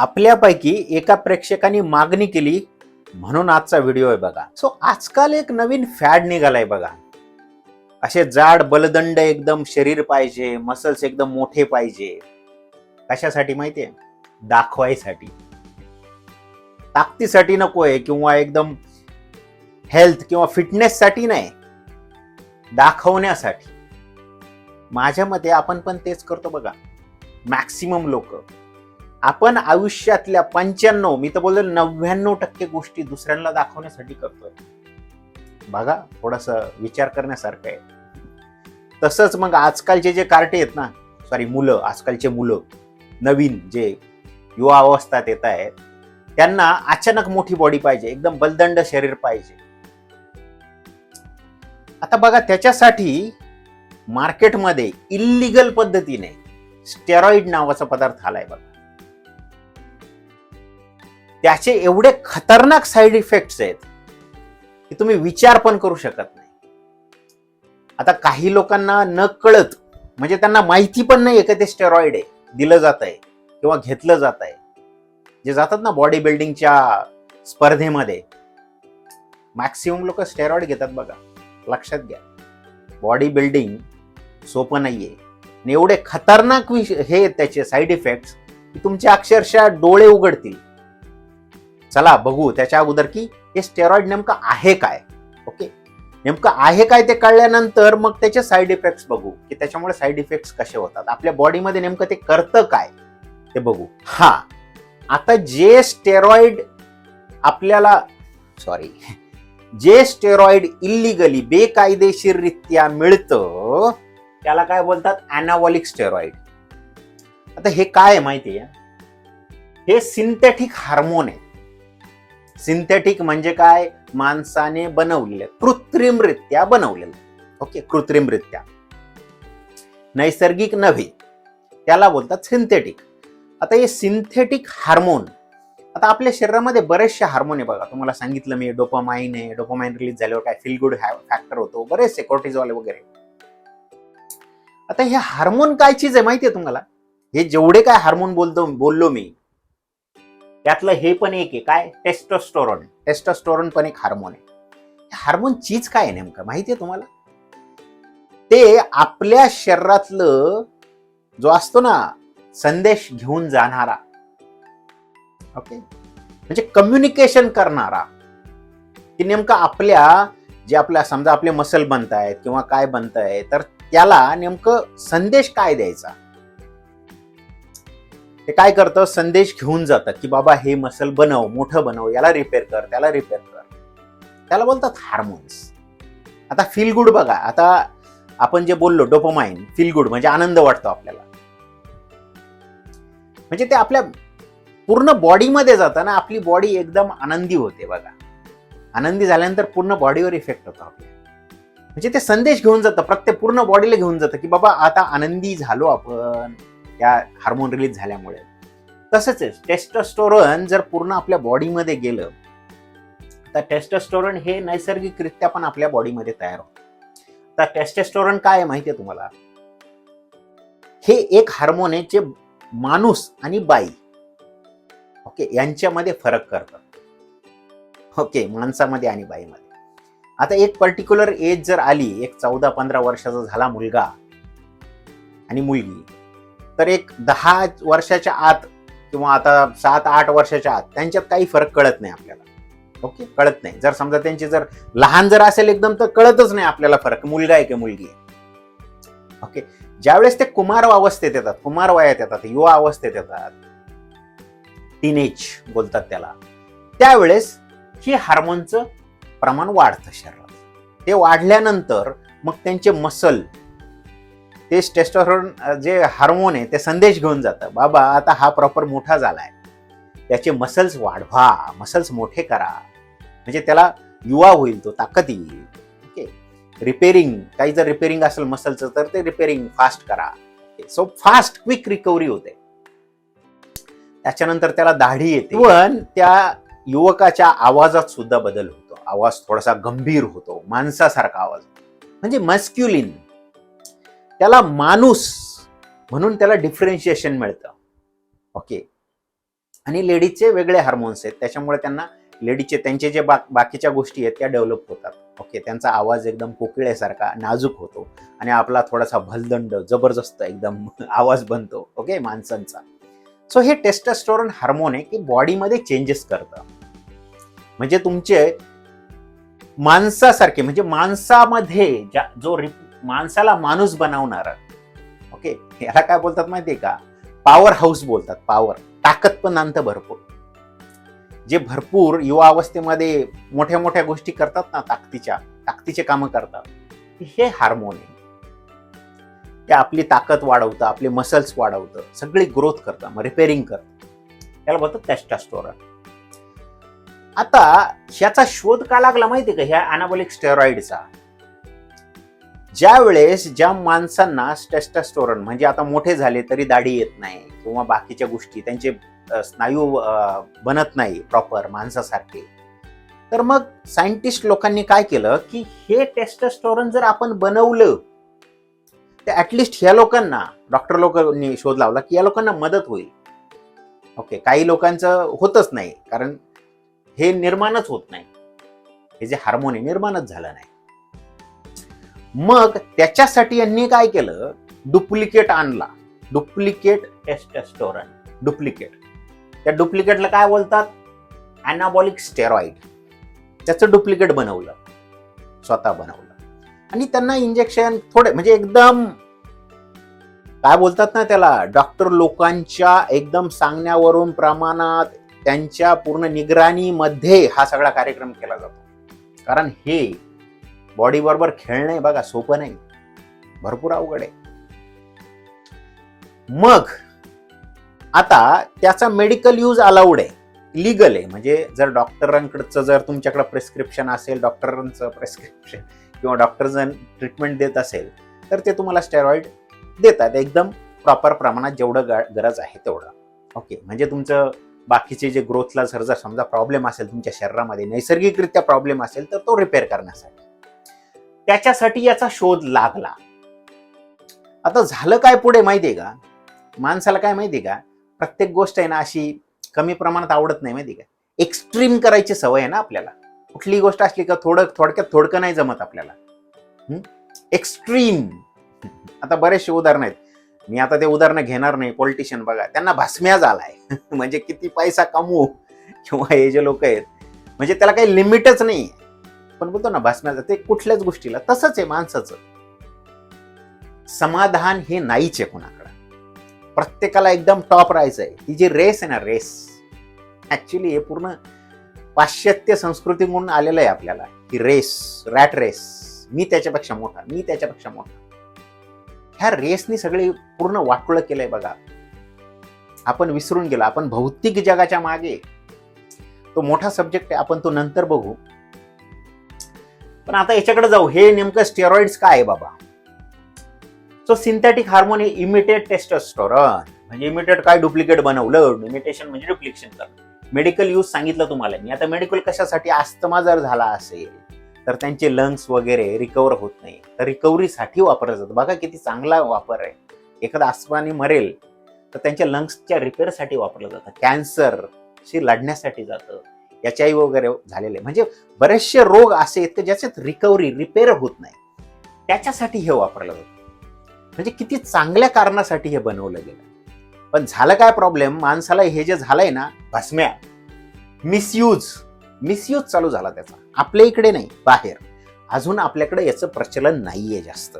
आपल्यापैकी एका प्रेक्षकाने मागणी केली म्हणून आजचा व्हिडिओ आहे बघा. सो आजकाल एक नवीन फॅड निघालाय बघा. असे जाड बलदंड एकदम शरीर पाहिजे मसल्स एकदम मोठे पाहिजे. कशासाठी माहितीये? दाखवायसाठी. ताकदीसाठी नकोय किंवा एकदम हेल्थ किंवा फिटनेससाठी नाही. दाखवण्यासाठी. माझ्या मते आपण पण तेच करतो बघा. मॅक्सिमम लोक. आपण आयुष्यातल्या पंच्याण्णव मी तर बोलतो नव्याण्णव टक्के गोष्टी दुसऱ्यांना दाखवण्यासाठी करतोय. बघा थोडस विचार करण्यासारखं आहे. तसंच मग आजकालचे जे कार्टे आहेत ना सॉरी मुलं आजकालचे मुलं नवीन जे युवा अवस्थात येत आहेत त्यांना अचानक मोठी बॉडी पाहिजे एकदम बलदंड शरीर पाहिजे. आता बघा त्याच्यासाठी मार्केटमध्ये इल्लिगल पद्धतीने स्टेरॉइड नावाचा पदार्थ आलाय बघा. त्याचे एवढे खतरनाक साईड इफेक्ट्स आहेत की तुम्ही विचार पण करू शकत नाही. आता काही लोकांना न कळत म्हणजे त्यांना माहिती पण नाही का ते स्टेरॉइड आहे दिलं जात आहे किंवा घेतलं जात आहे जे जातात ना बॉडी बिल्डिंगच्या स्पर्धेमध्ये मॅक्सिमम लोक स्टेरॉइड घेतात बघा लक्षात घ्या. बॉडी बिल्डिंग सोपं नाहीये. आणि एवढे खतरनाक विष हे त्याचे साईड इफेक्ट्स की तुमचे अक्षरशः डोळे उघडतील. चला बघू त्याच्या अगोदर की हे स्टेरॉइड नेमकं आहे काय? ओके नेमकं आहे काय ते कळल्यानंतर मग त्याचे साईड इफेक्ट्स बघू की त्याच्यामुळे साईड इफेक्ट्स कसे होतात. आपल्या बॉडीमध्ये नेमकं ते करतं काय? ते बघू. हा. आता जे स्टेरॉइड आपल्याला सॉरी जे स्टेरॉइड इल्लिगली बेकायदेशीररित्या मिळतं त्याला काय बोलतात? अनावॉलिक स्टेरॉइड आता हे काय आहे माहिती आहे हे सिंथेटिक हार्मोन आहे. सिंथेटिक म्हणजे काय? माणसाने बनवलेले कृत्रिमरित्या बनवलेलं. ओके कृत्रिमरित्या. नैसर्गिक नव्हे. त्याला बोलतात सिंथेटिक आता हे सिंथेटिक हार्मोन आता आपल्या शरीरामध्ये बरेचसे हार्मोन आहे बघा. तुम्हाला सांगितलं मी डोपामाइन आहे. डोपामाइन रिलीज झाल्यावर काय फील गुड फॅक्टर होतो. बरेचसे कोर्टिझॉल वगैरे. आता हे हार्मोन काय चीज आहे माहितीये तुम्हाला? हे जेवढे काय हार्मोन बोलतो बोललो मी त्यातलं हे पण एक आहे. काय? टेस्टोस्टोरॉन टेस्टोस्टोरॉन पण एक हार्मोन आहे. हार्मोन चीज काय आहे नेमकं? माहितीये तुम्हाला? ते आपल्या शरीरातलं जो असतो ना संदेश घेऊन जाणारा ओके म्हणजे कम्युनिकेशन करणारा की नेमकं आपल्या जे आपल्या समजा आपले मसल बनत आहेत किंवा काय बनत आहे तर त्याला नेमकं संदेश काय द्यायचा? ते काय करतं? संदेश घेऊन जातात की बाबा हे मसल बनव मोठं बनव याला रिपेअर कर त्याला रिपेअर कर. त्याला बोलतात हार्मोन्स आता फील गुड बघा आता आपण जे बोललो डोपोमाइन फील गुड म्हणजे आनंद वाटतो आपल्याला. म्हणजे ते आपल्या पूर्ण बॉडीमध्ये जातं ना आपली बॉडी एकदम आनंदी होते बघा. आनंदी झाल्यानंतर पूर्ण बॉडीवर इफेक्ट होतो आपल्या म्हणजे ते संदेश घेऊन जातं प्रत्येक पूर्ण बॉडीला घेऊन जातं की बाबा आता आनंदी झालो आपण. त्या हार्मोन रिलीज झाल्यामुळे. तसंच टेस्टोस्टोरन जर पूर्ण आपल्या बॉडीमध्ये गेलं तर टेस्टोस्टोरन हे नैसर्गिकरित्या पण आपल्या बॉडीमध्ये तयार होतं. तर टेस्टोस्टोरन काय आहे माहितीये तुम्हाला? हे एक हार्मोन आहे जे माणूस आणि बाई ओके यांच्यामध्ये फरक करतात ओके माणसामध्ये आणि बाईमध्ये. आता एक पर्टिक्युलर एज जर आली एक चौदा पंधरा वर्षाचा झाला मुलगा आणि मुलगी तर एक दहा वर्षाच्या आत किंवा आता सात आठ वर्षाच्या आत त्यांच्यात काही फरक कळत नाही आपल्याला. ओके? कळत नाही. जर समजा त्यांची जर लहान जर असेल एकदम तर कळतच नाही आपल्याला फरक. मुलगा आहे की मुलगी आहे? ओके? ज्यावेळेस ते कुमार अवस्थेत येतात कुमार वयात येतात युवा अवस्थेत येतात टीनेज बोलतात त्याला त्यावेळेस हे हार्मोनचं प्रमाण वाढतं शरीरात. ते वाढल्यानंतर मग त्यांचे मसल ते टेस्टोस्टेरोन जे हार्मोन आहे ते संदेश घेऊन जातं. बाबा आता हा प्रॉपर मोठा झालाय. त्याचे मसल्स वाढवा. मसल्स मोठे करा. म्हणजे त्याला युवा होईल तो ताकद येईल. ओके रिपेरिंग काही जर रिपेरिंग असेल मसलचं तर ते रिपेरिंग फास्ट करा. सो फास्ट क्विक रिकव्हरी होते. त्याच्यानंतर त्याला दाढी येते. पण त्या युवकाच्या आवाजात सुद्धा बदल होतो. आवाज थोडासा गंभीर होतो. माणसासारखा आवाज म्हणजे मस्क्युलिन त्याला माणूस म्हणून त्याला डिफरेन्शिएशन मिळतं. ओके आणि लेडीजचे वेगळे हार्मोन्स आहेत. त्याच्यामुळे त्यांना लेडीजचे त्यांचे जे बा बाकीच्या गोष्टी आहेत त्या डेव्हलप होतात. ओके त्यांचा आवाज एकदम कोकिळ्यासारखा नाजूक होतो. आणि आपला थोडासा भलदंड जबरदस्त एकदम आवाज बनतो. ओके माणसांचा. सो हे टेस्टस्टोरन हार्मोन आहे की बॉडीमध्ये चेंजेस करतं. म्हणजे तुमचे माणसासारखे म्हणजे माणसामध्ये ज्या जो रिप- माणसाला माणूस बनवणार. ओके याला काय बोलतात माहितीये का? पॉवर हाऊस बोलतात पॉवर ताकद पण आणतं भरपूर. जे भरपूर युवा अवस्थेमध्ये मोठ्या मोठ्या गोष्टी करतात ना ताकदीच्या ताकदीचे कामं करतात हे हार्मोन आहे ते आपली ताकद वाढवतं आपले मसल्स वाढवतं सगळी ग्रोथ करतं मग रिपेअरिंग करतं. त्याला बोलतात टेस्टास्टोरन आता ह्याचा शोध का लागला माहितीये का? ह्या अनाबॉलिक स्टेरॉइडचा ज्या वेळेस ज्या माणसांना टेस्टास्टोरन म्हणजे आता मोठे झाले तरी दाढी येत नाही किंवा बाकीच्या गोष्टी त्यांचे स्नायू बनत नाही प्रॉपर माणसासारखे तर मग सायंटिस्ट लोकांनी काय केलं की हे टेस्टस्टोरन जर आपण बनवलं तर ॲटलिस्ट ह्या लोकांना डॉक्टर लोकांनी शोध लावला की या लोकांना मदत होईल. ओके काही लोकांचं होतच नाही कारण हे निर्माणच होत नाही. हे जे हार्मोन आहे निर्माणच झालं नाही. मग त्याच्यासाठी यांनी काय केलं? डुप्लिकेट आणला. Duplicate testosterone duplicate. त्या डुप्लिकेटला काय बोलतात? अनाबॉलिक स्टेरॉइड त्याचं डुप्लिकेट बनवलं. स्वतः बनवलं. आणि त्यांना इंजेक्शन थोडे म्हणजे एकदम काय बोलतात ना त्याला? डॉक्टर लोकांच्या एकदम सांगण्यावरून प्रमाणात त्यांच्या पूर्ण निगराणीमध्ये हा सगळा कार्यक्रम केला जातो. कारण हे बॉडी बरोबर खेळणे बघा सोपं नाही. भरपूर अवघड आहे. मग आता त्याचा मेडिकल यूज अलाउड आहे. लिगल आहे. म्हणजे जर डॉक्टरांकडचं जर तुमच्याकडे प्रिस्क्रिप्शन असेल डॉक्टरांचं प्रिस्क्रिप्शन किंवा डॉक्टर जर ट्रीटमेंट देत असेल तर ते तुम्हाला स्टेरॉइड देतात. एकदम प्रॉपर प्रमाणात जेवढं ग- गरज आहे तेवढं. ओके म्हणजे तुमचं बाकीचे जे ग्रोथला जर जर समजा प्रॉब्लेम असेल तुमच्या शरीरामध्ये नैसर्गिकरित्या प्रॉब्लेम असेल तर तो रिपेअर करण्यासाठी. त्याच्यासाठी याचा शोध लागला. आता झालं काय पुढे माहितीये का? माणसाला काय माहितीये का? प्रत्येक गोष्ट आहे ना अशी कमी प्रमाणात आवडत नाही माहिती का? एक्स्ट्रीम करायची सवय आहे ना आपल्याला. कुठली गोष्ट असली का थोडं थोडक्यात थोडकं नाही जमत आपल्याला. एक्स्ट्रीम आता बरेचसे उदाहरणं आहेत. मी आता ते उदाहरणं घेणार नाही पॉलिटिशियन बघा. त्यांना भासम्या झालाय. म्हणजे किती पैसा कमवू किंवा हे जे लोक आहेत. म्हणजे त्याला काही लिमिटच नाही. आपण बोलतो ना भासम्याचं ते कुठल्याच गोष्टीला. तसंच आहे माणसाचं. समाधान हे नाहीच आहे कोणाकडं. प्रत्येकाला एकदम टॉप राहायचं आहे. ही जी रेस आहे ना रेस ऍक्च्युली हे पूर्ण पाश्चात्य संस्कृती म्हणून आलेलं आहे आपल्याला. ही रेस रॅट रेस मी त्याच्यापेक्षा मोठा मी त्याच्यापेक्षा मोठा. ह्या रेसनी सगळी पूर्ण वाटोळं केलंय बघा. आपण विसरून गेलो. आपण भौतिक जगाच्या मागे. तो मोठा सब्जेक्ट आहे. आपण तो नंतर बघू. पण आता याच्याकडे जाऊ. हे नेमकं स्टेरॉइड्स काय आहे बाबा? सो सिंथेटिक हार्मोन हे इमिटेड टेस्टोस्टोरन म्हणजे इमिटेड काय डुप्लिकेट बनवलं? इमिटेशन म्हणजे डुप्लिकेशन करणं. मेडिकल यूज सांगितलं तुम्हाला मी. आता मेडिकल कशासाठी अस्थमा जर झाला असेल तर त्यांचे लंग्स वगैरे रिकवर होत नाही. तर रिकव्हरीसाठी वापरलं जातं. बघा किती चांगला वापर आहे. एखादा अस्थमाने मरेल तर त्यांच्या लंग्सच्या रिपेअरसाठी वापरलं जातं. कॅन्सरशी लढण्यासाठी जातं. एच आय वगैरे झालेले म्हणजे बरेचसे रोग असे आहेत की ज्याच्यात रिकव्हरी रिपेअर होत नाही. त्याच्यासाठी हे वापरलं जातं. म्हणजे किती चांगल्या कारणासाठी हे बनवलं गेलं. पण झालं काय प्रॉब्लेम माणसाला हे जे झालंय ना भस्म्या मिसयूज मिसयूज चालू झाला त्याचा. आपल्या इकडे नाही बाहेर. अजून आपल्याकडे याचं प्रचलन नाहीये जास्त.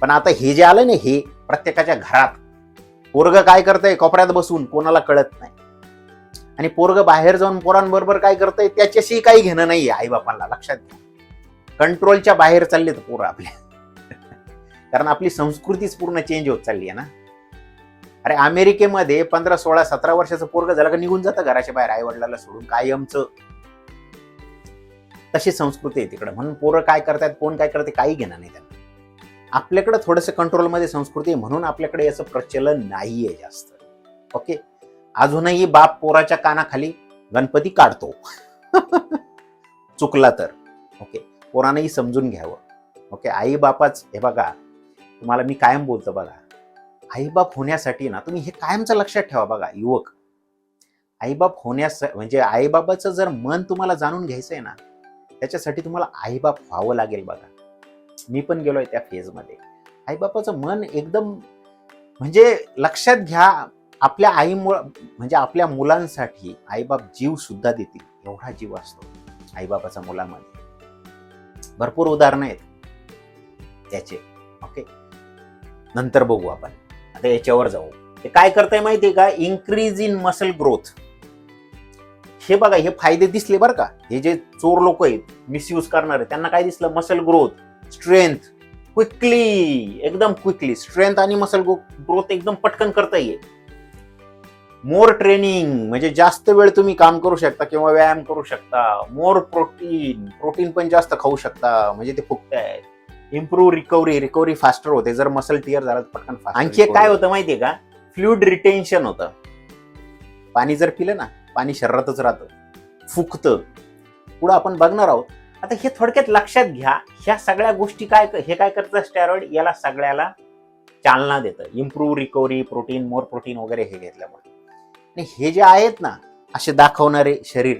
पण आता हे जे आलं ना हे प्रत्येकाच्या घरात. पोरग काय करतंय? कोपऱ्यात बसून कोणाला कळत नाही. आणि पोरग बाहेर जाऊन पोरांबरोबर काय करतंय त्याच्याशी काही घेणं नाहीये आईबापांना लक्षात घ्या. कंट्रोलच्या बाहेर चालले तर पोरं आपल्या. कारण आपली संस्कृतीच पूर्ण चेंज होत चालली आहे ना. अरे अमेरिकेमध्ये पंधरा सोळा सतरा वर्षाचं पोरग झालं का निघून जातं घराच्या बाहेर आई वडिलाला सोडून कायमचं. तशी संस्कृती आहे तिकडे. म्हणून पोरं काय करतात कोण काय करते काही घेणं नाही त्यांना. आपल्याकडे थोडंसं कंट्रोलमध्ये संस्कृती आहे म्हणून आपल्याकडे याचं प्रचलन नाहीये जास्त. ओके अजूनही बाप पोराच्या कानाखाली गणपती काढतो. चुकला तर. ओके पोरानंही समजून घ्यावं. ओके आई बापाच हे बघा तुम्हाला मी कायम बोलतो बघा. आईबाप होण्यासाठी ना तुम्ही हे कायमचं लक्षात ठेवा बघा युवक. आईबाप होण्यास म्हणजे आईबाबाचं जर मन तुम्हाला जाणून घ्यायचं आहे ना त्याच्यासाठी तुम्हाला आईबाप व्हावं लागेल बघा. मी पण गेलोय त्या फेजमध्ये आईबापाचं मन एकदम म्हणजे लक्षात घ्या आपल्या आई म्हणजे आपल्या मुलांसाठी आईबाप जीव सुद्धा देतील एवढा जीव असतो आईबापाचा मुलामध्ये. भरपूर उदाहरणं आहेत त्याचे ओके नंतर बघू आपण. आता याच्यावर जाऊ. ते काय करताय माहितीये का? इन्क्रीज इन मसल ग्रोथ हे बघा हे फायदे दिसले बरं का? हे जे चोर लोक आहेत मिसयूज करणारे त्यांना काय दिसलं? मसल ग्रोथ स्ट्रेंथ क्विकली एकदम क्विकली स्ट्रेंथ आणि मसल ग्रोथ एकदम पटकन करता येईल मोर ट्रेनिंग म्हणजे जास्त वेळ तुम्ही काम करू शकता किंवा व्यायाम करू शकता. मोर प्रोटीन प्रोटीन पण जास्त खाऊ शकता. म्हणजे ते फुगताय इम्प्रूव्ह रिकव्हरी रिकव्हरी फास्टर होते. जर मसल टिअर झाला तर पटकन फास्ट आणखी एक काय होतं माहितीये का? फ्लुइड रिटेन्शन होतं. पाणी जर पिलं ना पाणी शरीरातच राहतं. फुकतं. पुढं आपण बघणार आहोत. आता हे थोडक्यात लक्षात घ्या. ह्या सगळ्या गोष्टी काय हे काय करतं स्टेरॉइड याला सगळ्याला चालना देतं. Improve recovery protein more protein वगैरे हे घेतल्यामुळे. आणि हे जे आहेत ना असे दाखवणारे शरीर.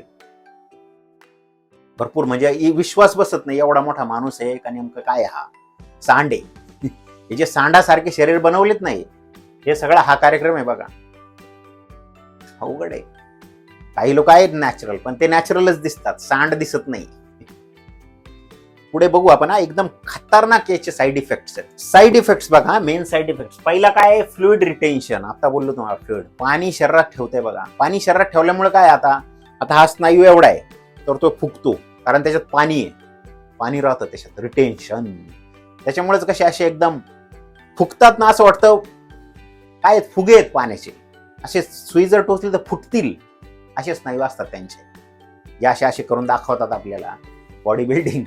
भरपूर म्हणजे विश्वास बसत नाही एवढा मोठा माणूस आहे का नेमकं काय हा? सांडे. हे जे सांडासारखे शरीर बनवलेत नाही हे सगळा हा कार्यक्रम आहे बघा. अवघड आहे. काही लोक आहेत नॅचरल पण ते नॅचरलच दिसतात. सांड दिसत नाही. पुढे बघू आपण हा एकदम खतरनाक याचे साईड इफेक्ट्स आहेत. साईड इफेक्ट्स बघा मेन साईड इफेक्ट्स पहिला काय आहे? फ्लुइड रिटेन्शन आता बोललो तुम्हाला फ्लुइड पाणी शरीरात ठेवते बघा. पाणी शरीरात ठेवल्यामुळे काय आता? आता हा स्नायू एवढा आहे तर तो फुगतो. कारण त्याच्यात पाणी आहे. पाणी राहतं त्याच्यात. रिटेन्शन त्याच्यामुळेच कसे असे एकदम फुगतात ना असं वाटतं काय आहेत? फुगे आहेत पाण्याचे. असे सुई जर टोचली तर फुटतील. असे स्नायू असतात त्यांचे. या असे असे करून दाखवतात आपल्याला. बॉडी बिल्डिंग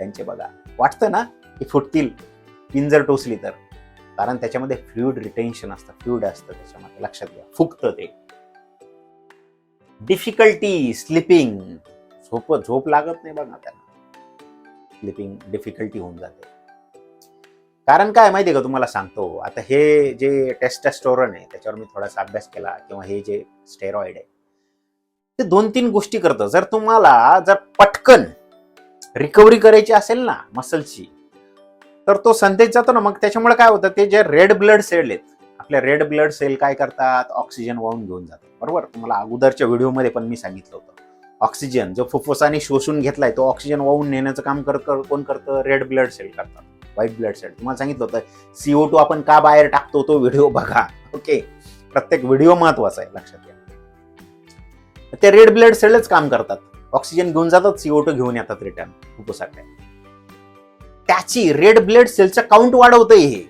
त्यांचे बघा. वाटतं ना की फुटतील पिंजर टोचली तर. कारण त्याच्यामध्ये फ्लुइड रिटेन्शन असतं फ्लुइड असतं त्याच्यामध्ये. लक्षात घ्या फुकतं ते. डिफिकल्टी स्लिपिंग झोप झोप लागत नाही बघा त्यांना. स्लिपिंग डिफिकल्टी होऊन जाते. कारण काय माहितीये का तुम्हाला सांगतो? आता हे जे टेस्टस्टोरन आहे त्याच्यावर मी थोडासा अभ्यास केला किंवा हे जे स्टेरॉइड आहे. ते दोन तीन गोष्टी करतं. जर तुम्हाला जर पटकन रिकव्हरी करायची असेल ना मसलची तर तो संदेश जातो ना. मग त्याच्यामुळे काय होतं ते जे रेड ब्लड सेल आहेत आपल्या रेड ब्लड सेल काय करतात? ऑक्सिजन वाहून घेऊन जातात. बरोबर? तुम्हाला अगोदरच्या व्हिडिओमध्ये पण मी सांगितलं होतं. ऑक्सिजन जो फुफ्फुसाने शोषून घेतलाय तो ऑक्सिजन वाहून नेण्याचं काम करत कर- कोण करतं? रेड ब्लड सेल करतात. व्हाईट ब्लड सेल तुम्हाला सांगितलं होतं सीओ टू आपण का बाहेर टाकतो तो व्हिडिओ बघा. ओके? प्रत्येक व्हिडिओ महत्त्वाचा आहे लक्षात घ्या. ते रेड ब्लड सेलच काम करतात. ऑक्सिजन घेऊन जातात सीओ टू घेऊन येतात रिटर्न फुप्फुसाकडे. त्याची रेड ब्लड सेलचा काउंट वाढवतंय हे.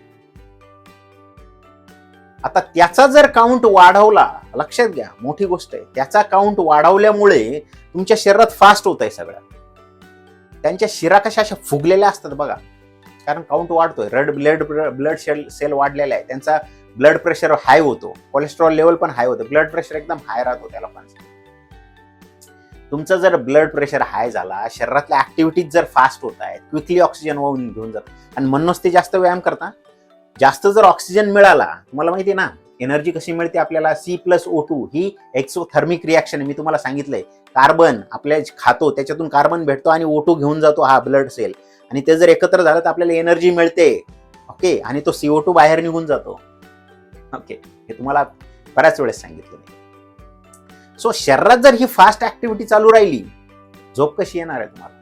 आता त्याचा जर काउंट वाढवला लक्षात घ्या मोठी गोष्ट आहे. त्याचा काउंट वाढवल्यामुळे तुमच्या शरीरात फास्ट होत आहे सगळं. त्यांच्या शिरा कशा अशा फुगलेल्या असतात बघा. कारण काउंट वाढतोय. Red blood blood cell cell वाढलेला आहे. त्यांचा ब्लड प्रेशर हाय होतो. कोलेस्ट्रॉल लेवल पण हाय होतं. ब्लड प्रेशर एकदम हाय राहतो त्याला पण. तुमचं जर ब्लड प्रेशर हाय झाला शरीरातल्या ऍक्टिव्हिटीज जर फास्ट होत आहेत क्विकली ऑक्सिजन वाहून घेऊन जातात. आणि म्हणूनच ते जास्त व्यायाम करता. जास्त जर ऑक्सिजन मिळाला तुम्हाला माहिती आहे ना एनर्जी कशी मिळते आपल्याला? सी प्लस ओ टू ही एक्सोथर्मिक रिॲक्शन मी तुम्हाला सांगितलंय. कार्बन आपल्या खातो त्याच्यातून कार्बन भेटतो आणि ओ टू घेऊन जातो हा ब्लड सेल आणि ते जर एकत्र झालं तर आपल्याला एनर्जी मिळते. ओके आणि तो सीओ टू बाहेर निघून जातो. ओके हे तुम्हाला बऱ्याच वेळेस सांगितलं सो शरीरात जर ही फास्ट ऍक्टिव्हिटी चालू राहिली झोप कशी येणार आहे तुम्हाला?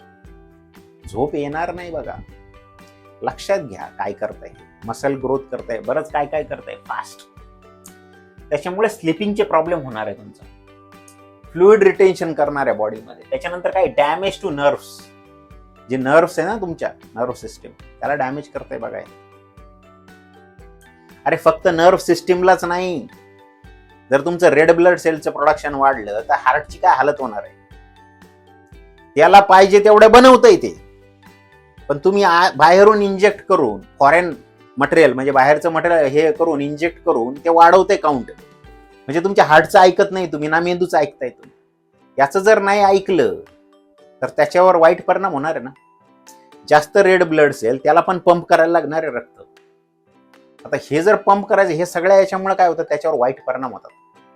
झोप येणार नाही बघा. लक्षात घ्या काय करताय. मसल ग्रोथ करताय. बरंच काय काय करताय. फास्ट त्याच्यामुळे स्लिपिंगचे प्रॉब्लेम होणार आहे तुमचा. फ्लुइड रिटेन्शन करणार आहे बॉडीमध्ये त्याच्यानंतर काय? डॅमेज टू नर्व्स जे नर्व्स आहे ना तुमच्या नर्व सिस्टीम त्याला डॅमेज करताय बघाय अरे फक्त नर्व्ह सिस्टीमलाच नाही. जर तुमचं रेड ब्लड सेलचं प्रोडक्शन वाढलं तर हार्टची काय हालत होणार आहे? त्याला पाहिजे तेवढं बनवता येते पण तुम्ही बाहेरून इंजेक्ट करून फॉरेन मटेरियल म्हणजे बाहेरचं मटेरियल हे करून इंजेक्ट करून ते वाढवते काउंट म्हणजे तुमच्या हार्टचं ऐकत नाही तुम्ही ना मेंदूचं ऐकताय तुम्ही. याचं जर नाही ऐकलं तर त्याच्यावर वाईट परिणाम होणार आहे ना? जास्त रेड ब्लड सेल त्याला पण पंप करायला लागणार आहे रक्त. आता हे जर पंप करायचं हे सगळ्या याच्यामुळे काय होतं? त्याच्यावर वाईट परिणाम होतात.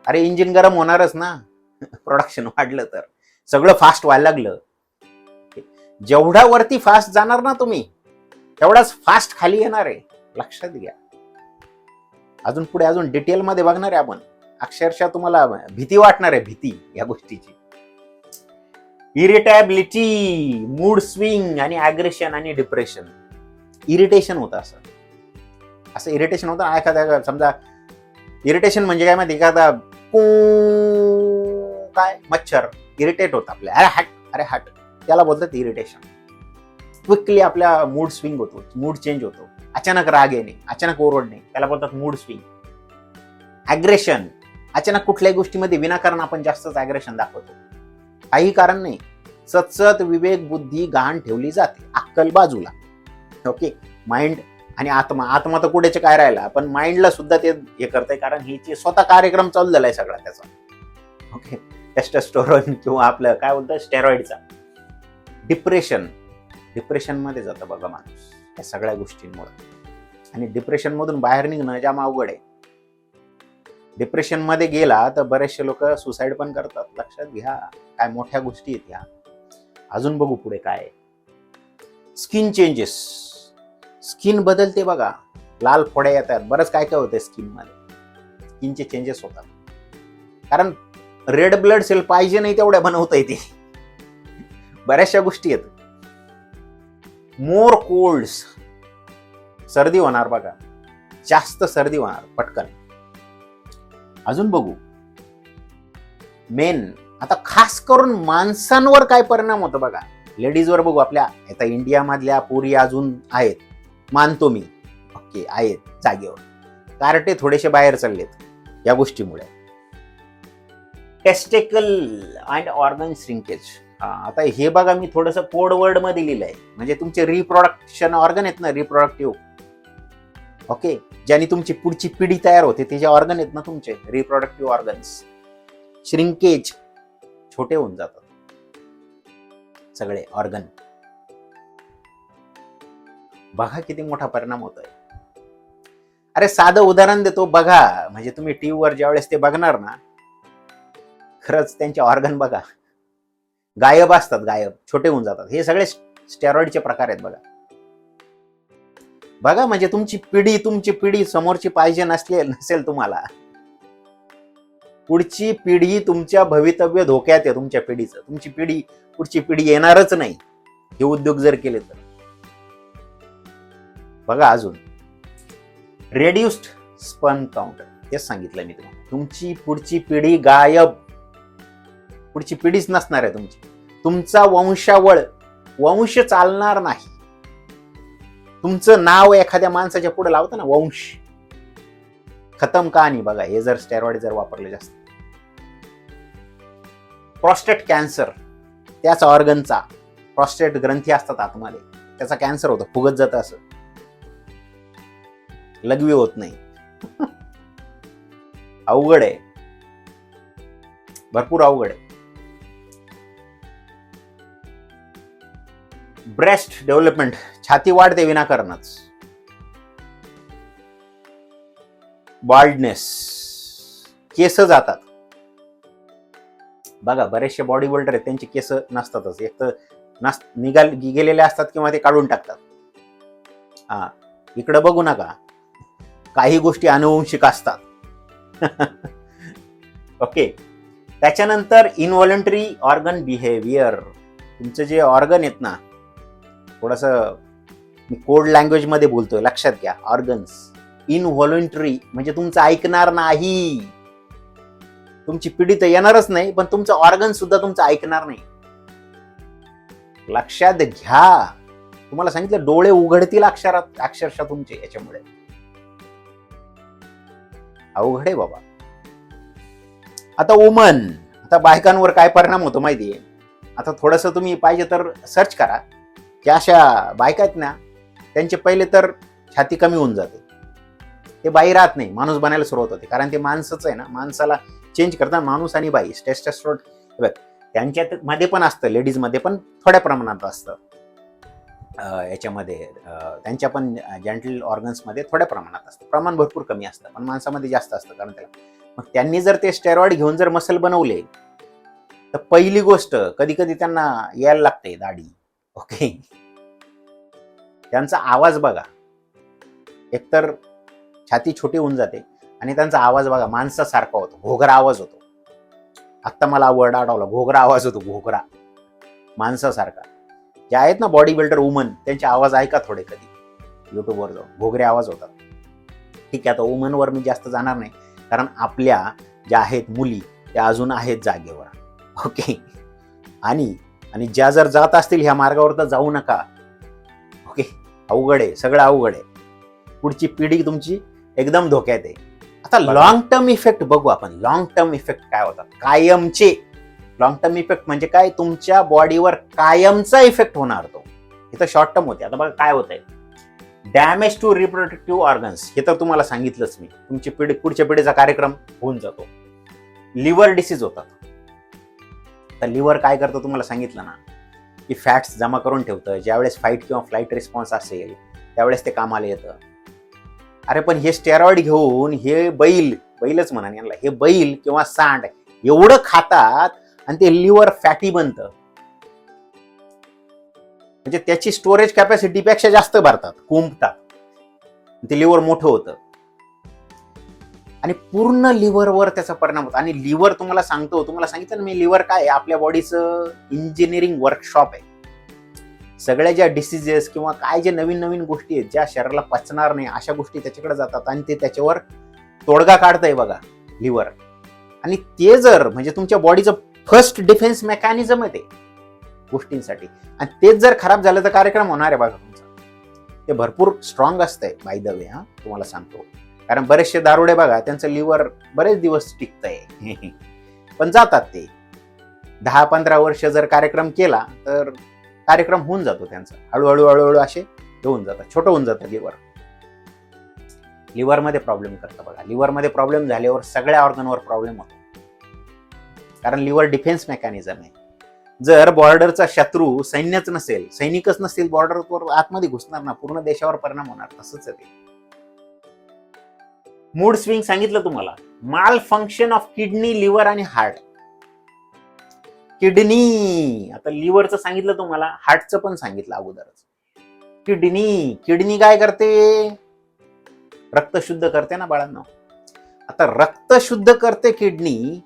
अरे इंजिन गरम होणारच ना. प्रोडक्शन वाढलं तर. सगळं फास्ट व्हायला लागलं. जेवढा वरती फास्ट जाणार ना तुम्ही तेवढाच फास्ट खाली येणार आहे. लक्षात घ्या. अजून पुढे अजून डिटेलमध्ये बघणार आहे आपण. अक्षरशः तुम्हाला भीती वाटणार आहे भीती या गोष्टीची. इरिटॅबिलिटी मूड स्विंग आणि अग्रेशन आणि डिप्रेशन इरिटेशन होतं असं. असं इरिटेशन होतं. ना एखाद्या समजा इरिटेशन म्हणजे काय माहिती एखादा कू? काय? मच्छर. इरिटेट होतं आपल्या. अरे हट अरे हट. त्याला बोलतात इरिटेशन क्विकली आपल्या मूड स्विंग होतो. मूड चेंज होतो. अचानक राग येणे अचानक ओरडणे. त्याला बोलतात मूड स्विंग ॲग्रेशन अचानक कुठल्याही गोष्टीमध्ये विनाकारण आपण जास्तच ॲग्रेशन दाखवतो. काही कारण नाही. सतसत विवेक बुद्धी गहाण ठेवली जाते. अक्कल बाजूला ओके माइंड आणि आत्मा आत्मा तर कुठेच काय राहिला? पण माइंडला सुद्धा ते हे करतंय कारण हिची स्वतः कार्यक्रम चालू झालाय सगळा त्याचा. ओके टेस्टस्टोरॉन किंवा आपलं काय बोलतं स्टेरॉइडचा डिप्रेशन डिप्रेशनमध्ये जातं बघा माणूस. या सगळ्या गोष्टींमुळे. आणि डिप्रेशन मधून बाहेर निघणं जाम अवघड आहे. डिप्रेशनमध्ये गेला तर बरेचसे लोक सुसाईड पण करतात. लक्षात घ्या. काय मोठ्या गोष्टी आहेत ह्या. अजून बघू पुढे काय स्किन चेंजेस स्किन बदलते बघा. लाल फोड्या येतात. बरंच काय काय होतं स्किनमध्ये. स्किनचे चेंजेस होतात. कारण रेड ब्लड सेल पाहिजे नाही तेवढ्या बनवता येते बऱ्याचशा गोष्टी आहेत. मोर कोल्ड्स सर्दी होणार बघा. जास्त सर्दी होणार पटकन. अजून बघू. मेन आता खास करून माणसांवर काय परिणाम होतो बघा. लेडीजवर बघू आपल्या. आता इंडियामधल्या पुरी अजून आहेत. मानतो मी. ओके आहेत जागेवर. कार्टे थोडेसे बाहेर चाललेत या गोष्टीमुळे. टेस्टेकल अँड ऑर्गन श्रिंकेज आता हे बघा मी थोडंसं कोड वर्डमध्ये लिहिलंय. म्हणजे तुमचे रिप्रोडक्शन ऑर्गन आहेत ना रिप्रोडक्टिव्ह ओके ज्याने तुमची पुढची पिढी तयार होते ते जे ऑर्गन आहेत ना तुमचे रिप्रोडक्टिव्ह ऑर्गन्स श्रिंकेज छोटे होऊन जातात. सगळे ऑर्गन बघा किती मोठा परिणाम होतोय. अरे साधं उदाहरण देतो बघा. म्हणजे तुम्ही टीव्हीवर ज्यावेळेस ते बघणार ना खरंच त्यांचे ऑर्गन बघा. गायब असतात गायब. छोटे होऊन जातात. हे सगळे स्टेरॉइडचे प्रकार आहेत बघा. बघा म्हणजे तुमची पिढी तुमची पिढी समोरची पाहिजे नसले नसेल तुम्हाला. पुढची पिढी तुमच्या भवितव्य धोक्यात आहे तुमच्या पिढीचं. तुमची पिढी पुढची पिढी येणारच नाही. हे उद्योग जर केले तर. बघा अजून. रेड्युस्ड स्पन काउंट हेच सांगितलं मी तुम्हाला. तुमची पुढची पिढी गायब. पुढची पिढीच नसणार आहे तुमची. तुमचा वंशावळ वंश चालणार नाही. तुमचं नाव एखाद्या माणसाच्या पुढे लावतं ना वंश. खतम कहाणी बघा. हे जर स्टेरॉइड जर वापरले जास्त. प्रॉस्टेट कॅन्सर त्याच ऑर्गनचा प्रॉस्टेट ग्रंथी असतात आतमध्ये. त्याचा कॅन्सर होतो. फुगत जातं असं. लघवी होत नाही. अवघड आहे. भरपूर अवघड आहे. ब्रेस्ट डेव्हलपमेंट छाती वाढते विनाकारणच. बॉल्डनेस केस जातात. बघा बरेचसे बॉडी बिल्डर आहेत त्यांचे केस नसतातच. एक तर नस निघाल गेलेले असतात किंवा ते काढून टाकतात. हा इकडं बघू नका. काही गोष्टी अनुवंशिक असतात. ओके त्याच्यानंतर इनव्हॉलंटरी ऑर्गन बिहेवियर तुमचं जे ऑर्गन आहेत ना थोडस मी कोड लँग्वेजमध्ये बोलतोय लक्षात घ्या. ऑर्गन्स इनव्हॉलंटरी म्हणजे तुमचं ऐकणार नाही. तुमची पिढी तर येणारच नाही पण तुमचं ऑर्गन सुद्धा तुमचं ऐकणार नाही. लक्षात घ्या. तुम्हाला सांगितलं डोळे उघडतील अक्षरात अक्षरशः तुमचे याच्यामुळे. अवघड आहे बाबा. आता वुमन आता बायकांवर काय परिणाम होतो माहिती आहे? आता थोडंसं तुम्ही पाहिजे तर सर्च करा. की अशा बायका आहेत ना त्यांचे पहिले तर छाती कमी होऊन जाते. ते बाई राहत नाही माणूस बनायला सुरुवात होते. कारण ते माणसंच आहे ना माणसाला चेंज करतात माणूस आणि बाई. स्टेस्टेस्ट्रॉट बघ त्यांच्यात मध्ये पण असतं लेडीजमध्ये पण थोड्या प्रमाणात असतं. याच्यामध्ये त्यांच्या पण जेंटल ऑर्गन्समध्ये थोड्या प्रमाणात असतं. प्रमाण भरपूर कमी असतं पण माणसामध्ये जास्त असतं कारण त्याला मग त्यांनी जर ते स्टेरॉइड घेऊन जर मसल बनवले तर पहिली गोष्ट कधी कधी त्यांना यायला लागते दाढी ओके? त्यांचा आवाज बघा. एकतर छाती छोटी होऊन जाते आणि त्यांचा आवाज बघा माणसासारखा होतो घोगरा आवाज होतो. आत्ता मला वर्ड आठवला घोगरा आवाज होतो घोगरा. माणसासारखा. जे आहेत ना बॉडी बिल्डर वुमन त्यांचे आवाज ऐका थोडे कधी. युट्यूबवर जाऊन. घोगरे आवाज होतात. ठीक आहे आता वुमनवर मी जास्त जाणार नाही. कारण आपल्या ज्या आहेत मुली त्या अजून आहेत जागेवर. ओके आणि आणि ज्या जर जात असतील ह्या मार्गावर तर जाऊ नका. ओके अवघड आहे. सगळं अवघड आहे. पुढची पिढी तुमची एकदम धोक्यात आहे. आता लॉंग टर्म इफेक्ट बघू आपण. लॉंग टर्म इफेक्ट काय होतात? कायमचे. लॉंग टर्म इफेक्ट म्हणजे काय? तुमच्या बॉडीवर कायमचा इफेक्ट होणार तो. इथं शॉर्ट टर्म होते. आता बघा काय होत आहे डॅमेज टू रिप्रोडक्टिव्ह ऑर्गन्स हे तर तुम्हाला सांगितलंच मी. तुमची पिढी पुढच्या पिढीचा कार्यक्रम होऊन जातो. लिव्हर डिसीज होतात. तर लिव्हर काय करतं तुम्हाला सांगितलं ना? की फॅट्स जमा करून ठेवतं. ज्यावेळेस फाईट किंवा फ्लाईट रिस्पॉन्स असेल त्यावेळेस ते कामाला येतं. अरे पण हे स्टेरॉइड घेऊन हे बैल बैलच म्हणा यांना हे बैल किंवा सांड एवढं खातात आणि ते लिव्हर फॅटी बनतं. म्हणजे त्याची स्टोरेज कॅपॅसिटीपेक्षा जास्त भरतात कोंबतात ते लिव्हर मोठं होतं. आणि पूर्ण लिव्हरवर त्याचा परिणाम होतो. आणि लिव्हर तुम्हाला सांगतो तुम्हाला सांगितलं ना मी लिव्हर काय आहे? आपल्या बॉडीचं इंजिनिअरिंग वर्कशॉप आहे. सगळ्या ज्या डिसिजेस किंवा काय जे नवीन नवीन गोष्टी आहेत ज्या शरीराला पचणार नाही अशा गोष्टी त्याच्याकडे जातात आणि ते त्याच्यावर तोडगा काढतंय बघा लिव्हर. आणि ते जर म्हणजे तुमच्या बॉडीचं फर्स्ट डिफेन्स मेकॅनिझम आहे ते गोष्टींसाठी. आणि तेच जर खराब झालं तर कार्यक्रम होणार आहे बघा तुमचा. ते भरपूर स्ट्रॉंग असतंय बाय द वे हा तुम्हाला सांगतो. कारण बरेचसे दारुडे बघा त्यांचं लिव्हर बरेच दिवस टिकतंय. पण जातात ते. दहा पंधरा वर्ष जर कार्यक्रम केला तर कार्यक्रम होऊन जातो त्यांचा. हळूहळू हळूहळू असे हे होऊन जातात. छोटं होऊन जातं लिव्हर लिव्हरमध्ये प्रॉब्लेम करतं बघा. लिव्हरमध्ये प्रॉब्लेम झाल्यावर सगळ्या ऑर्गनवर प्रॉब्लेम होतो. कारण लिव्हर डिफेन्स मेकॅनिझम आहे. जर बॉर्डरचा शत्रू सैन्यच नसेल सैनिकच नसतील बॉर्डरवर आतमध्ये घुसणार ना पूर्ण देशावर परिणाम होणार तसंच आहे ते. मूड स्विंग सांगितलं तुम्हाला. Malfunction of kidney liver आणि हार्ट किडनी आता लिव्हरचं सांगितलं तुम्हाला हार्टचं पण सांगितलं अगोदरच. किडनी किडनी काय करते? रक्त शुद्ध करते ना बाळांना? आता रक्त शुद्ध करते किडनी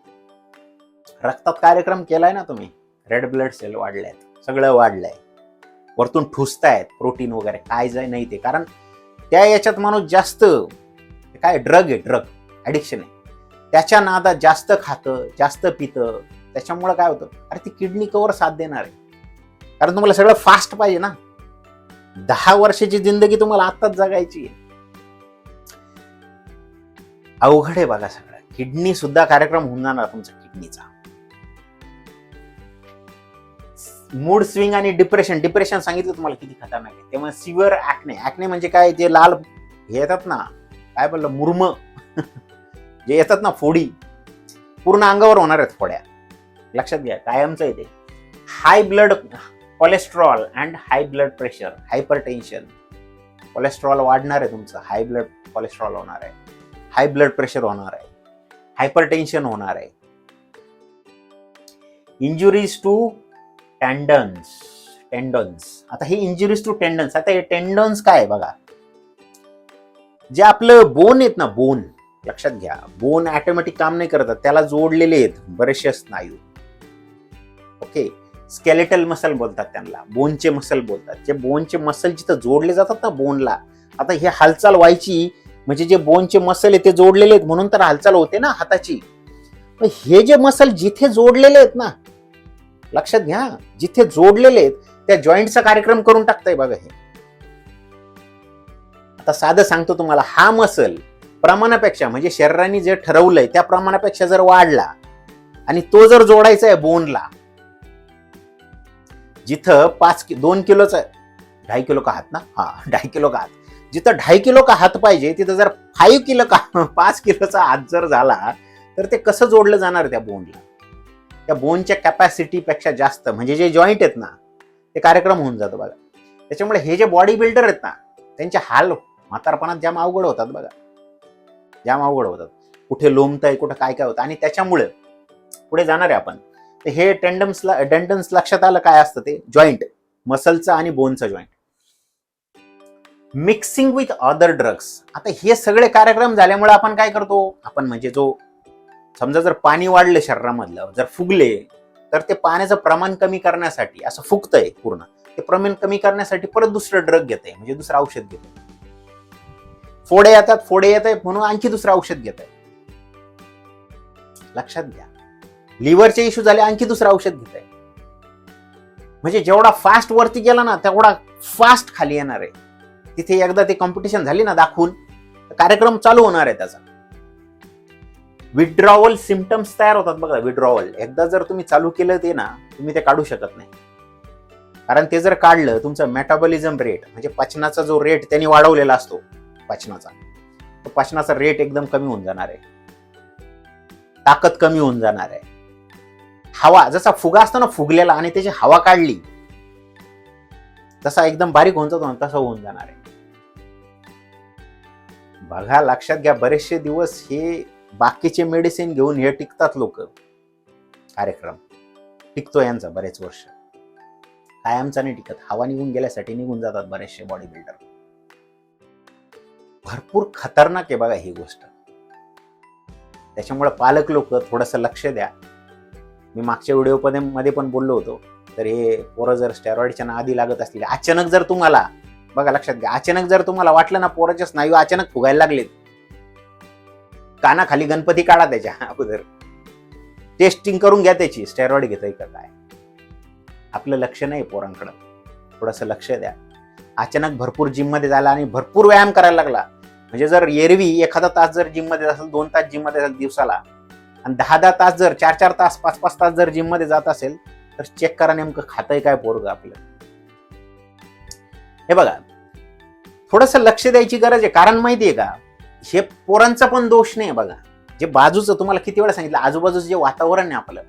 रक्तात कार्यक्रम केलाय ना तुम्ही रेड ब्लड सेल वाढल्यात सगळं वाढलंय. वरतून ठुसतायत प्रोटीन वगैरे काय जाय नाही ते. कारण त्या याच्यात माणूस जास्त काय ड्रग आहे ड्रग ॲडिक्शन आहे. त्याच्या नादात जास्त खातं जास्त पितं त्याच्यामुळं काय होतं? अरे ती किडनी कवर साथ देणार आहे. कारण तुम्हाला सगळं फास्ट पाहिजे ना. दहा वर्षाची जिंदगी तुम्हाला आत्ताच जगायची आहे. अवघड आहे बघा सगळं. किडनी सुद्धा कार्यक्रम होऊन जाणार तुमचा किडनीचा मूड स्विंग आणि डिप्रेशन. डिप्रेशन सांगितलं तुम्हाला किती खतरनाक आहे. तेव्हा सिव्हिअर ॲक्ने ॲक्ने म्हणजे काय? जे लाल हे येतात ना काय बोललं मुर्म. जे येतात ना फोडी. पूर्ण अंगावर होणार आहेत फोड्या. लक्षात घ्या कायमचं आहे ते. High blood cholesterol and high blood pressure hypertension cholesterol वाढणार आहे तुमचं. हाय ब्लड कोलेस्ट्रॉल होणार आहे. हाय ब्लड प्रेशर होणार आहे. हायपर टेन्शन होणार आहे. इंजुरीज टू टेंडन्स टेंडन्स आता हे इंजुरीज टू टेंडन्स आता हे टेंडन्स काय बघा? जे आपलं बोन आहेत ना बोन लक्षात घ्या. बोन ऑटोमॅटिक काम नाही करत. त्याला जोडलेले आहेत बरेचसे स्नायू. ओके स्केलेटल मसल बोलतात त्यांना. बोनचे मसल बोलतात. जे बोनचे मसल जिथं जोडले जातात ना बोनला आता हे हालचाल व्हायची म्हणजे जे बोनचे मसल आहे ते जोडलेले आहेत म्हणून तर हालचाल होते ना हाताची. हे जे मसल जिथे जोडलेले आहेत ना लक्षात घ्या जिथे जोडलेले आहेत त्या जॉईंटचा कार्यक्रम करून टाकताय बघा हे. आता साधं सांगतो तुम्हाला हा मसल प्रमाणापेक्षा म्हणजे शरीराने जे ठरवलंय त्या प्रमाणापेक्षा जर वाढला आणि तो जर जोडायचा आहे बोनला जिथं पाच कि दोन किलोचा ढाई किलो का हात ना? हा ढाई किलो का हात. जिथं ढाई किलो का हात पाहिजे तिथं जर फाईव्ह किलो का पाच किलोचा हात जर झाला तर ते कसं जोडलं जाणार त्या बोनला त्या बोनच्या कॅपॅसिटीपेक्षा जास्त म्हणजे जे जॉईंट आहेत ना ते कार्यक्रम होऊन जातो बघा. त्याच्यामुळे हे जे बॉडी बिल्डर आहेत ना त्यांचे हाल म्हातारपणात जाम अवघड होतात बघा. जाम अवघड होतात. कुठे लोंबतंय कुठं काय काय होतं. आणि त्याच्यामुळे पुढे जाणार आहे आपण. तर हे टेंडम्स टेंडन्स लक्षात आलं काय असतं ते? जॉईंट मसलचं आणि बोनचं joint mixing with other drugs आता हे सगळे कार्यक्रम झाल्यामुळे आपण काय करतो? आपण म्हणजे जो समजा जर पाणी वाढलं शरीरामधलं जर फुगले तर ते पाण्याचं प्रमाण कमी करण्यासाठी असं फुगतंय पूर्ण ते प्रमाण कमी करण्यासाठी परत दुसरं ड्रग घेत म्हणजे दुसरं औषध घेत फोडे येतात फोडे येत आहेत म्हणून आणखी दुसरं औषध घेत आहे लक्षात घ्या. लिव्हरचे इश्यू झाले आणखी दुसरं औषध घेत आहे म्हणजे जेवढा फास्ट वरती गेला ना तेवढा फास्ट खाली येणार आहे. तिथे एकदा ते कॉम्पिटिशन झाली ना दाखवून कार्यक्रम चालू होणार आहे त्याचा. विड्रॉवल सिमटम्स तयार होतात बघा विड्रॉवल एकदा जर तुम्ही चालू केलं ते ना तुम्ही ते काढू शकत नाही. कारण ते जर काढलं तुमचं मेटाबॉलिझम रेट म्हणजे पचनाचा जो रेट त्यांनी वाढवलेला असतो पचनाचा तो पचनाचा रेट एकदम कमी होऊन जाणार आहे. ताकद कमी होऊन जाणार आहे. हवा जसा फुगा असतो ना फुगलेला आणि त्याची हवा काढली तसा एकदम बारीक होऊन जातो ना तसा होऊन जाणार आहे. बघा लक्षात घ्या बरेचसे दिवस हे बाकीचे मेडिसिन घेऊन हे टिकतात लोक. कार्यक्रम. टिकतो यांचा बरेच वर्ष. कायमचा नाही टिकत. हवा निघून गेल्यासाठी निघून जातात बरेचसे बॉडी बिल्डर भरपूर खतरनाक आहे बघा ही गोष्ट. त्याच्यामुळे पालक लोक थोडस लक्ष द्या. मी मागच्या व्हिडिओमध्ये पण बोललो होतो. तर हे पोरं जर स्टेरॉइडच्या आधी लागत असतील अचानक जर तुम्हाला बघा लक्षात घ्या अचानक जर तुम्हाला वाटलं ना पोराचे स्नायू अचानक फुगायला लागलेत कानाखाली गणपती काढा त्याच्या अगोदर. टेस्टिंग करून घ्या त्याची. स्टेरॉइड घेतोय का काय? आपलं लक्ष नाही पोरांकडं. थोडस लक्ष द्या. अचानक भरपूर जिममध्ये झाला आणि भरपूर व्यायाम करायला लागला. म्हणजे जर एरवी एखादा तास जर जिममध्ये असेल दोन तास जिममध्ये असेल दिवसाला आणि दहा दहा तास जर चार चार तास पाच पाच तास जर जिममध्ये जात असेल तर चेक करा नेमकं खातंय काय पोरग आपलं. हे बघा. थोडस लक्ष द्यायची गरज आहे. कारण माहितीये का? हे पोरांचा पण दोष नाही बघा. जे बाजूचं तुम्हाला किती वेळा सांगितलं आजूबाजूचं जे वातावरण आहे आपलं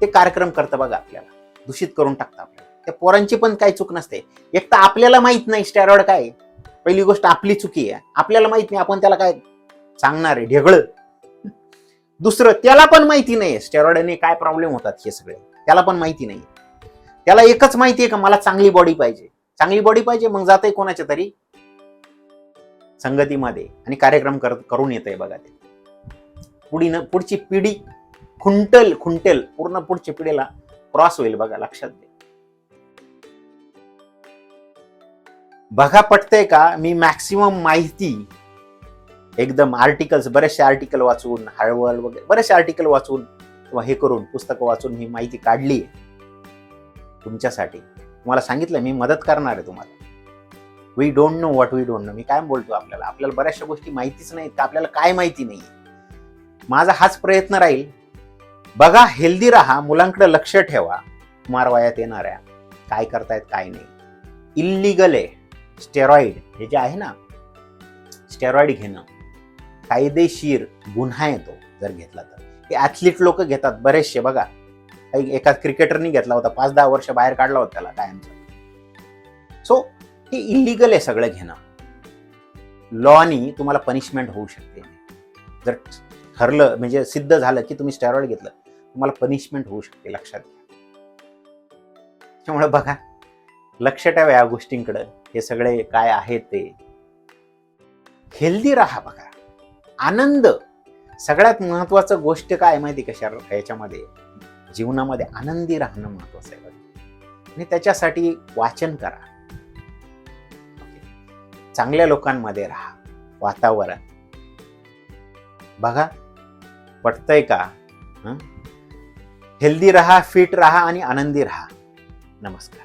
ते कार्यक्रम करतं बघा आपल्याला. दूषित करून टाकतं आपल्याला. त्या पोरांची पण काही चूक नसते. एक तर आपल्याला माहीत नाही स्टेरॉइड काय पहिली गोष्ट आपली चुकी आहे. आपल्याला माहीत नाही आपण त्याला काय सांगणार आहे ढेगळ. दुसरं त्याला पण माहिती नाही स्टेरॉइडने काय प्रॉब्लेम होतात हे सगळे. त्याला पण माहिती नाही त्याला एकच माहिती आहे का मला चांगली बॉडी पाहिजे. चांगली बॉडी पाहिजे मग जाते कोणाच्या तरी संगतीमध्ये आणि कार्यक्रम कर, करून येत आहे बघा ते. पुढी न पुढची पिढी खुंटल खुंटेल पूर्ण पुढच्या पिढीला क्रॉस होईल बघा लक्षात घ्या. बघा पटतंय का? मी मॅक्सिमम माहिती एकदम आर्टिकल्स बरेचसे आर्टिकल वाचून हळवळ वगैरे बरेचसे आर्टिकल वाचून किंवा हे करून पुस्तकं वाचून ही माहिती काढली तुमच्यासाठी. तुम्हाला सांगितलं मी मदत करणार आहे तुम्हाला. We don't know what we don't know मी काय बोलतो आपल्याला? आपल्याला बऱ्याचशा गोष्टी माहितीच नाहीत का? आपल्याला काय माहिती नाही माझा हाच प्रयत्न राहील. बघा हेल्दी राहा. मुलांकडे लक्ष ठेवा. मारवायात येणाऱ्या. काय करतायत काय नाही. इल्लिगल आहे. स्टेरॉइड हे जे आहे ना स्टेरॉइड घेणं. कायदेशीर गुन्हा येतो जर घेतला तर. हे ॲथलीट लोक घेतात बरेचसे बघा काही एका क्रिकेटरनी घेतला होता. पाच दहा वर्ष बाहेर काढला होता त्याला कायमचा. सो हे इलिगल आहे सगळं घेणं. लॉनी तुम्हाला पनिशमेंट होऊ शकते. जर ठरलं म्हणजे सिद्ध झालं की तुम्ही स्टेरॉइड घेतलं तुम्हाला पनिशमेंट होऊ शकते लक्षात घ्या. त्यामुळे बघा लक्ष ठेवा या गोष्टींकडं. हे सगळे काय आहे ते. हेल्दी राहा बघा. आनंद. सगळ्यात महत्वाचं गोष्ट काय माहिती कशा याच्यामध्ये? जीवनामध्ये आनंदी राहणं महत्वाचं आहे आणि त्याच्यासाठी वाचन करा. चांगल्या लोकांमध्ये राहा. वातावरण. बघा पटतंय का? हेल्दी राहा फिट राहा आणि आनंदी राहा. नमस्कार.